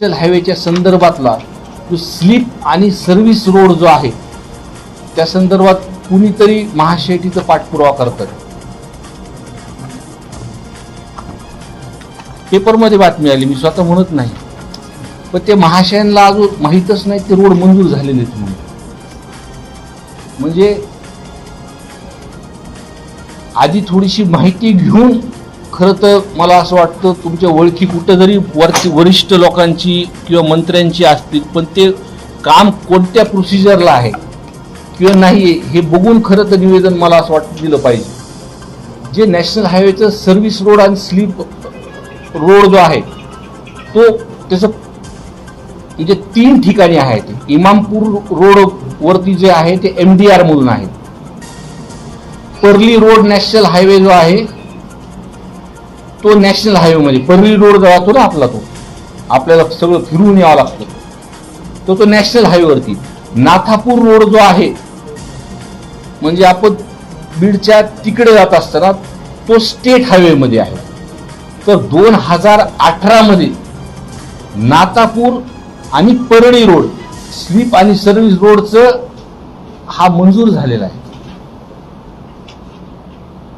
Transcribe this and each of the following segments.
National हायवेच्या संदर्भातला जो sleep आणि सर्व्हिस रोड जो आहे त्या संदर्भात कुणीतरी महाशेटीचा पाठपुरावा करतात पेपरमध्ये बातमी आली मी स्वतः म्हणत नाही. पण ते महाशयांना अजून माहीतच नाही ते रोड मंजूर झालेले आहेत म्हणून. म्हणजे आधी थोडीशी माहिती घेऊन खरं तर मला असं वाटतं तुमच्या ओळखी कुठं जरी वरची वरिष्ठ लोकांची किंवा मंत्र्यांची असतील पण ते काम कोणत्या प्रोसिजरला आहे किंवा नाही हे बघून खरं तर निवेदन मला असं वाटतं दिलं पाहिजे. जे नॅशनल हायवेचं सर्व्हिस रोड आणि स्लीप रोड जो आहे तो त्याचं म्हणजे तीन ठिकाणी आहे ते. इमामपूर रोड वरती जे आहे ते एम डी आर म्हणून आहे. पर्ली रोड नॅशनल हायवे जो आहे तो नॅशनल हायवे मध्ये पर्ली रोड जातो ना आपला तो आपल्याला सगळं फिरून यावं लागतं. तो तो नॅशनल हायवेवरती. नाथापूर रोड जो आहे म्हणजे आपण बीडच्या तिकडे जात असताना तो स्टेट हायवेमध्ये आहे. तर दोन हजार अठरा मध्ये नातापूर आणि परळी रोड स्लीप आणि सर्व्हिस रोडचं हा मंजूर झालेला आहे.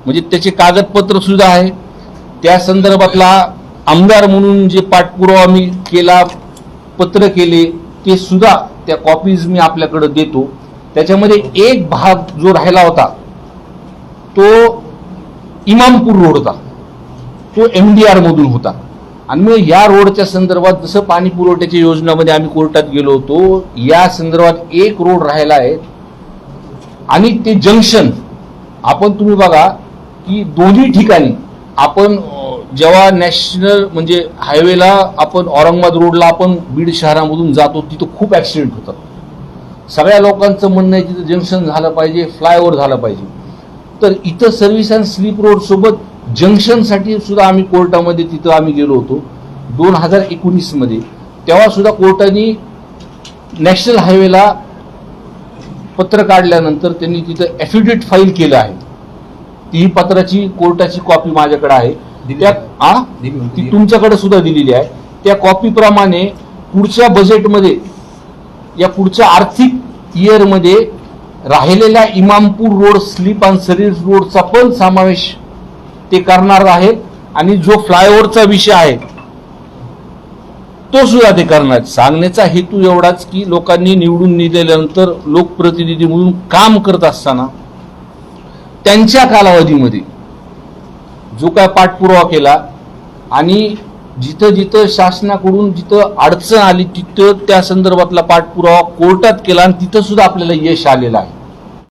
म्हणजे त्याचे कागदपत्र सुद्धा आहे. त्या संदर्भातला आमदार म्हणून जे पाठपुरावा मी केला पत्र केले ते सुद्धा त्या कॉपीज मी आपल्याकडे देतो. त्याच्यामध्ये एक भाग जो राहिला होता तो इमामपूर रोड होता. तो एम डी आर मधून होता. आणि मग या रोडच्या संदर्भात जसं पाणी पुरवठ्याच्या योजनामध्ये आम्ही कोर्टात गेलो होतो या संदर्भात एक रोड राहिला आहे. आणि ते जंक्शन आपण तुम्ही बघा की दोन्ही ठिकाणी आपण जेव्हा नॅशनल म्हणजे हायवेला आपण औरंगाबाद रोडला आपण बीड शहरामधून जातो तिथं खूप ॲक्सिडेंट होतात. सगळ्या लोकांचं म्हणणं आहे तिथं जंक्शन झालं पाहिजे फ्लायओव्हर झालं पाहिजे. तर इथं सर्व्हिस अँड स्लीप रोडसोबत जंक्शनसाठी सुद्धा आम्ही कोर्टामध्ये तिथं आम्ही गेलो होतो. दोन हजार एकोणीसमध्ये तेव्हासुद्धा कोर्टाने नॅशनल हायवेला पत्र काढल्यानंतर त्यांनी तिथं ॲफिडेविट फाईल केलं आहे. ती पत्राची कोर्टाची कॉपी माझ्याकडे आहे. त्या आ? ती तुमच्याकडे सुद्धा दिलेली आहे. त्या कॉपीप्रमाणे पुढच्या बजेटमध्ये या पुढच्या आर्थिक इयरमध्ये राहिलेल्या Imampur road slip and service रोडचा पण समावेश ते करणार आहेत. आणि जो फ्लायओव्हरचा विषय आहे तो सुद्धा ते करणार. सांगण्याचा हेतू एवढाच की लोकांनी निवडून दिल्यानंतर लोकप्रतिनिधी म्हणून काम करत असताना त्यांच्या कालावधीमध्ये जो काय पाठपुरावा केला आणि जिथं जिथं शासनाकडून जिथं अडचण आली तिथं त्या संदर्भातला पाठपुरावा कोर्टात केला आणि तिथं सुद्धा आपल्याला यश आलेलं आहे.